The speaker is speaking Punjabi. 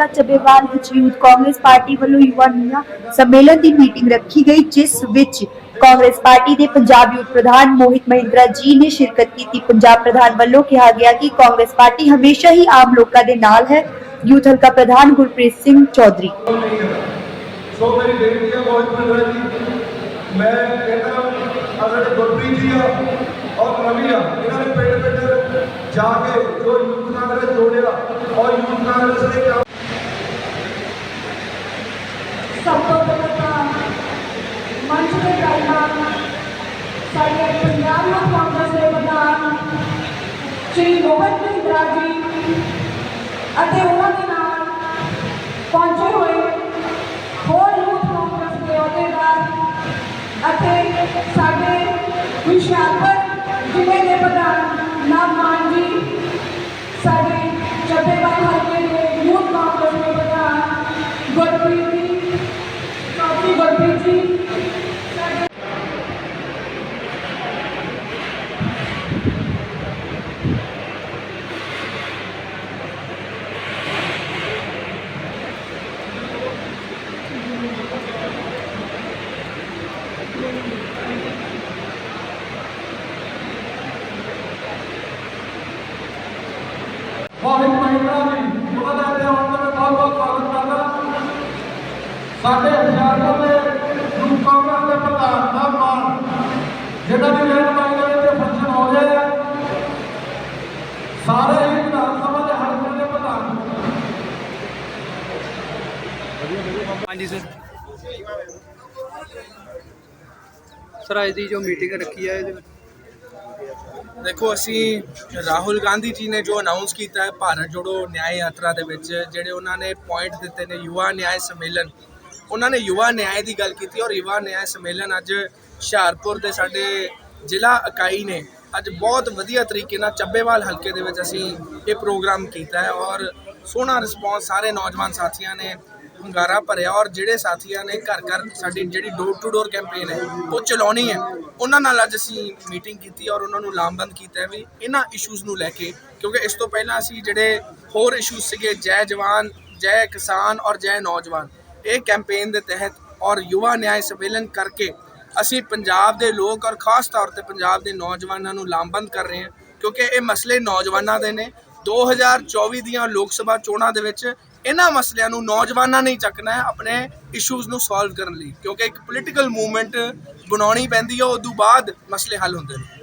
ਹਲਕਾ ਚੱਬੇਵਾਲ ਵਿੱਚ ਯੂਥ ਕਾਂਗਰਸ ਪਾਰਟੀ ਵੱਲੋਂ ਯੁਵਾ ਨੀਆਂ ਸੰਮੇਲਨ ਦੀ ਮੀਟਿੰਗ ਰੱਖੀ ਗਈ ਜਿਸ ਵਿੱਚ ਕਾਂਗਰਸ ਪਾਰਟੀ ਦੇ ਪੰਜਾਬ ਯੂਥ ਪ੍ਰਧਾਨ ਮੋਹਿਤ ਮਹਿੰਦਰਾ ਜੀ ਨੇ ਸ਼ਿਰਕਤ ਕੀਤੀ ਪੰਜਾਬ ਪ੍ਰਧਾਨ ਵੱਲੋਂ ਕਿਹਾ ਗਿਆ ਕਿ ਕਾਂਗਰਸ ਪਾਰਟੀ ਹਮੇਸ਼ਾ ਹੀ ਆਮ ਲੋਕਾਂ ਦੇ ਨਾਲ ਹੈ ਯੂਥ ਹਲਕਾ ਪ੍ਰਧਾਨ ਗੁਰਪ੍ਰੀਤ ਸਿੰਘ ਚੌਧਰੀ ਸੋ ਮੇਰੀ ਬੇਨਤੀ ਹੈ ਬਹੁਤ ਪ੍ਰਧਾਨ ਜੀ ਮੈਂ ਕਹਿੰਦਾ ਅਗਰ ਗੁਰਪ੍ਰੀਤ ਜੀ ਆ ਔਰ ਰਵੀ ਆ ਇਹਨਾਂ ਨੇ ਪਿੰਡ ਪਿੰਡ ਜਾ ਕੇ ਜੋ ਯੂਥ ਕਾਂਗਰਸ ਜੋੜਿਆ ਔਰ ਯੂਥ ਕਾਂਗਰਸ ਨੇ ਕੰਮ ਸਭ ਤੋਂ ਪਹਿਲਾਂ ਤਾਂ ਮੰਚ ਤੇ ਕਰਨਾ ਸਾਡੇ ਪੰਜਾਬ ਲੋਕ ਕਾਂਗਰਸ ਦੇ ਪ੍ਰਧਾਨ ਸ਼੍ਰੀ ਮੋਹਨ ਸਿੰਘ ਜੀ ਅਤੇ ਉਹਨਾਂ ਦੇ ਨਾਲ ਪਹੁੰਚੇ ਹੋਏ ਹੋਰ ਯੂਥ ਕਾਂਗਰਸ ਦੇ ਅਹੁਦੇਦਾਰ ਅਤੇ ਸਾਡੇ ਹੁਸ਼ਿਆਰਪੁਰ ਜ਼ਿਲ੍ਹੇ ਦੇ ਪ੍ਰਧਾਨ ਨਾਮ ਮਾਨ ਜੀ ਸਾਡੇ ਚੱਬੇਵਾਲ ਹਲਕੇ ਦੇ ਯੂਥ ਕਾਂਗਰਸ ਦੇ ਪ੍ਰਧਾਨ ਗੁਰਪ੍ਰੀਤ ਜੀ ਚੌਧਰੀ ਗੁਰਪ੍ਰੀਤ ਜੀ ਸਾਡੇ ਮੋਹਿਤ ਮਹਿੰਦਰਾ ਜੀ ਉਹਨਾਂ ਦਾ ਆਉਣ ਦਾ ਬਹੁਤ ਬਹੁਤ ਸਵਾਗਤ ਕਰਦਾ ਸਾਡੇ ਹੁਸ਼ਿਆਰਪੁਰ ਦੇ ਯੂਥ ਕਾਂਗਰਸ ਦੇ ਪ੍ਰਧਾਨ ਨਾਮ ਮਾਨ ਜਿਹੜਾ ਵੀ ਰਹਿਨਮਾਈ ਦੇ ਵਿੱਚ ਫੰਕਸ਼ਨ ਹੋ ਰਿਹਾ ਸਾਰੇ ਹੀ ਵਿਧਾਨ ਸਭਾ ਦੇ ਹਲਕੇ ਦੇ ਪ੍ਰਧਾਨ। ਹਾਂਜੀ, ਸਰ। ਸਰ, ਅੱਜ ਦੀ ਜੋ ਮੀਟਿੰਗ ਰੱਖੀ ਹੈ, ਇਹਦੇ ਵਿੱਚ? ਦੇਖੋ, ਅਸੀਂ ਰਾਹੁਲ ਗਾਂਧੀ ਜੀ ਨੇ ਜੋ ਅਨਾਉਂਸ ਕੀਤਾ ਹੈ, ਭਾਰਤ ਜੋੜੋ ਨਿਆਂ ਯਾਤਰਾ ਦੇ ਵਿੱਚ, ਜਿਹੜੇ ਉਹਨਾਂ ਨੇ ਪੁਆਇੰਟ ਦਿੱਤੇ ਨੇ ਯੁਵਾ ਨਿਆਂ ਸੰਮੇਲਨ। ਉਹਨਾਂ ਨੇ ਯੁਵਾ ਨਿਆਂ ਦੀ ਗੱਲ ਕੀਤੀ ਔਰ ਯੁਵਾ ਨਿਆਂ ਸੰਮੇਲਨ ਅੱਜ ਹੁਸ਼ਿਆਰਪੁਰ ਦੇ ਸਾਡੇ ਜ਼ਿਲ੍ਹਾ ਇਕਾਈ ਨੇ। ਅੱਜ ਬਹੁਤ ਵਧੀਆ ਤਰੀਕੇ ਨਾਲ ਚੱਬੇਵਾਲ ਹਲਕੇ ਦੇ ਵਿੱਚ ਅਸੀਂ ਇਹ ਪ੍ਰੋਗਰਾਮ ਕੀਤਾ ਹੈ ਔਰ ਸੋਹਣਾ ਰਿਸਪੌਂਸ ਸਾਰੇ ਨੌਜਵਾਨ ਸਾਥੀਆਂ ਨੇ ਹੁੰਗਾਰਾ ਭਰਿਆ ਔਰ ਜਿਹੜੇ ਸਾਥੀਆਂ ਨੇ ਘਰ ਘਰ ਸਾਡੀ ਜਿਹੜੀ ਡੋਰ ਟੂ ਡੋਰ ਕੈਂਪੇਨ ਹੈ, ਉਹ ਚਲਾਉਣੀ ਹੈ। ਉਹਨਾਂ ਨਾਲ ਅੱਜ ਅਸੀਂ ਮੀਟਿੰਗ ਕੀਤੀ ਔਰ ਉਹਨਾਂ ਨੂੰ ਲਾਮਬੰਦ ਕੀਤਾ ਵੀ ਇਹਨਾਂ ਇਸ਼ੂਜ਼ ਨੂੰ ਲੈ ਕੇ, ਕਿਉਂਕਿ ਇਸ ਤੋਂ ਪਹਿਲਾਂ ਅਸੀਂ ਜਿਹੜੇ ਹੋਰ ਇਸ਼ੂਜ਼ ਸੀਗੇ, ਜੈ ਜਵਾਨ, ਜੈ ਕਿਸਾਨ ਔਰ ਜੈ ਨੌਜਵਾਨ, ਇਹ ਕੈਂਪੇਨ ਦੇ ਤਹਿਤ ਔਰ ਯੁਵਾ ਨਿਆਂ ਸੰਮੇਲਨ ਕਰਕੇ ਅਸੀਂ ਪੰਜਾਬ ਦੇ ਲੋਕ ਔਰ ਖਾਸ ਤੌਰ ਤੇ ਪੰਜਾਬ ਦੇ ਨੌਜਵਾਨਾਂ ਨੂੰ ਲਾਮਬੰਦ ਕਰ ਰਹੇ ਹਾਂ, ਕਿਉਂਕਿ ਇਹ ਮਸਲੇ ਨੌਜਵਾਨਾਂ ਦੇ ਨੇ। 2024 ਦੀਆਂ ਲੋਕ ਸਭਾ ਚੋਣਾਂ ਦੇ ਵਿੱਚ ਇਹਨਾਂ ਮਸਲਿਆਂ ਨੂੰ ਨੌਜਵਾਨਾਂ ਨੇ ਚੱਕਣਾ ਹੈ ਆਪਣੇ ਇਸ਼ੂਜ਼ ਨੂੰ ਸੋਲਵ ਕਰਨ ਲਈ, ਕਿਉਂਕਿ ਇੱਕ ਪੋਲੀਟੀਕਲ ਮੂਵਮੈਂਟ ਬਣਾਉਣੀ ਪੈਂਦੀ ਹੈ ਉਸ ਤੋਂ ਬਾਅਦ ਮਸਲੇ ਹੱਲ ਹੁੰਦੇ ਨੇ।